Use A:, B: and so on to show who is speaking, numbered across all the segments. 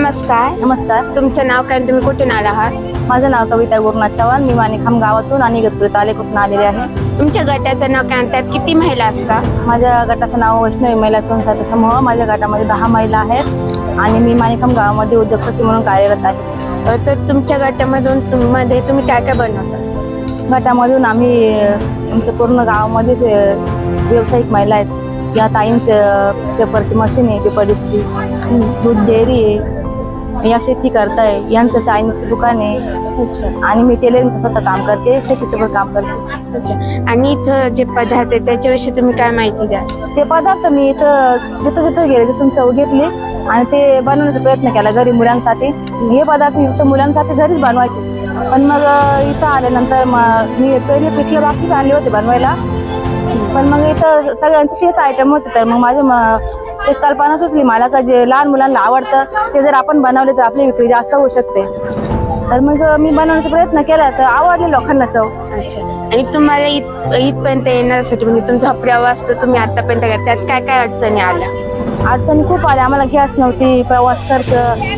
A: नमस्कार.
B: नमस्कार.
A: तुमचं नाव काय आणि तुम्ही कुठून आला आहात?
B: माझं नाव कविता गुरुनाथ चव्हाण. मी माणिकखांब गावातून आणि इगतपुरी तालुक्यातून आलेले आहे.
A: तुमच्या गटाचं नाव काय आणि त्यात किती महिला असतात?
B: माझ्या गटाचं नाव वैष्णवी महिला स्वयंसहायता समूह. माझ्या गटामध्ये दहा महिला आहेत आणि मी माणिकखांब गावामध्ये उद्योग शक्ती म्हणून कार्यरत आहे.
A: अ, तर तुमच्या गटामधून तुम- मध्ये तुम्ही काय काय बनवता?
B: गटामधून आम्ही अ, आमच्या पूर्ण गावामध्येच अ, व्यावसायिक महिला आहेत. या ताईंचं पेपरची मशीन आहे पेपर डिस्ट्री दूध डेअरी आहे. या शेती करताय यांचं चायनीजचं दुकान आहे.
A: अच्छा.
B: आणि मी टेलरिंगचं स्वतः काम करते शेतीचं पण काम करते.
A: अच्छा. आणि इथं जे पदार्थ आहे त्याच्याविषयी तुम्ही काय माहिती द्या
B: ते पदार्थ मी इथं जिथं जिथं गेले तिथून चव घेतली आणि ते बनवण्याचा प्रयत्न केला घरी मुलांसाठी. हे पदार्थ फक्त मुलांसाठी घरीच बनवायचे. पण मग इथं आल्यानंतर मग मी पहिले पिठलं बाकीच आणले होते बनवायला. पण मग इथं सगळ्यांचं तेच आयटम होते तर मग माझे म- एक कल्पना सुचली मला का जे लहान मुलांना आवडतं ते जर आपण बनवले तर आपली विक्री जास्त होऊ शकते. तर मग मी बनवण्याचा प्रयत्न केला तर आवडले लोकांना चव.
A: अच्छा. आणि तुम्हाला इत इथपर्यंत येण्यासाठी म्हणजे तुमचा प्रवास जो तुम्ही आतापर्यंत त्यात काय काय अडचणी आल्या?
B: अडचणी खूप आल्या. आम्हाला गॅस नव्हती प्रवास खर्च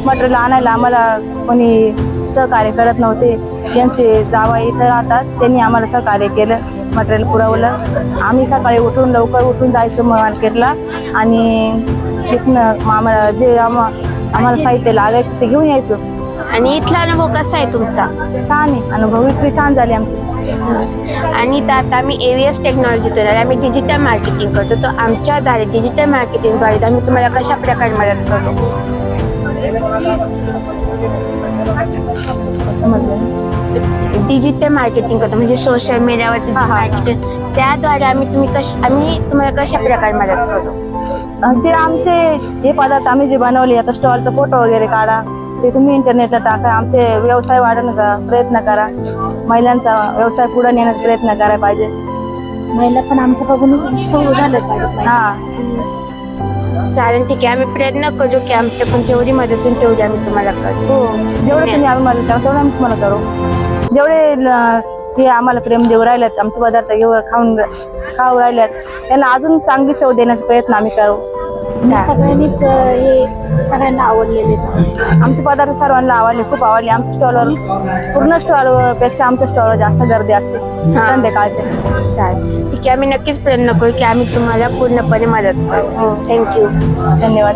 B: मटेरियल आणायला आम्हाला कोणी सहकार्य करत नव्हते. त्यांचे जावा इथं राहतात त्यांनी आम्हाला सहकार्य केलं मटेरियल पुरवलं. आम्ही सकाळी उठून लवकर उठून जायचो मार्केटला आणि तिथनं मग आम्हाला जे आम्हा आम्हाला साहित्य लागायचं ते घेऊन यायचो.
A: आणि इथला अनुभव कसा आहे तुमचा?
B: छान आहे. अनुभव विक्री छान झाली आमची.
A: आणि इथं आता आम्ही एव्हीएस टेक्नॉलॉजीतून आले. आम्ही डिजिटल मार्केटिंग करतो. तर आमच्याद्वारे डिजिटल मार्केटिंगद्वारे आम्ही तुम्हाला कशा प्रकारे मदत करतो?
B: समजलं?
A: डिजिटल मार्केटिंग करतो. म्हणजे सोशल मीडियावरती
B: हा, हा, हा.
A: मार्केटिंग त्याद्वारे आम्ही तुम्ही कश आम्ही तुम्हाला कशा प्रकारे मदत करतो?
B: ते आमचे हे पदार्थ आम्ही जे बनवले आता स्टॉलचा फोटो वगैरे काढा. ते तुम्ही इंटरनेटला टाका. आमचे व्यवसाय वाढवण्याचा प्रयत्न करा. महिलांचा व्यवसाय पुढे नेण्याचा प्रयत्न करायला पाहिजे.
C: महिला पण आमचं बघून झालं पाहिजे.
B: हा.
A: चालेल ठीक आहे. आम्ही प्रयत्न करू की आमच्याकडून जेवढी मदत होईल तेवढी आम्ही तुम्हाला करू.
B: हो. जेवढं तुम्ही आम्हाला करा तेवढं आम्ही तुम्हाला करू. जेवढे ल- हे आम्हाला प्रेम देऊ राहिलेत आमचे पदार्थ घेऊ खाऊन खाऊ राहिल्यात त्यांना अजून चांगली चव देण्याचा प्रयत्न आम्ही करू.
C: सगळ्यांनी हे सगळ्यांना आवडलेले.
B: आमचे पदार्थ सर्वांना आवडले खूप आवडले. आमच्या स्टॉलवर पूर्ण स्टॉलपेक्षा आमच्या स्टॉलवर जास्त गर्दी असते.
A: हा.
B: संध्याकाळचे.
A: चालेल. ठीक आहे आम्ही नक्कीच प्रयत्न करू की आम्ही तुम्हाला पूर्णपणे मदत करू.
B: हो.
A: थँक्यू
B: धन्यवाद.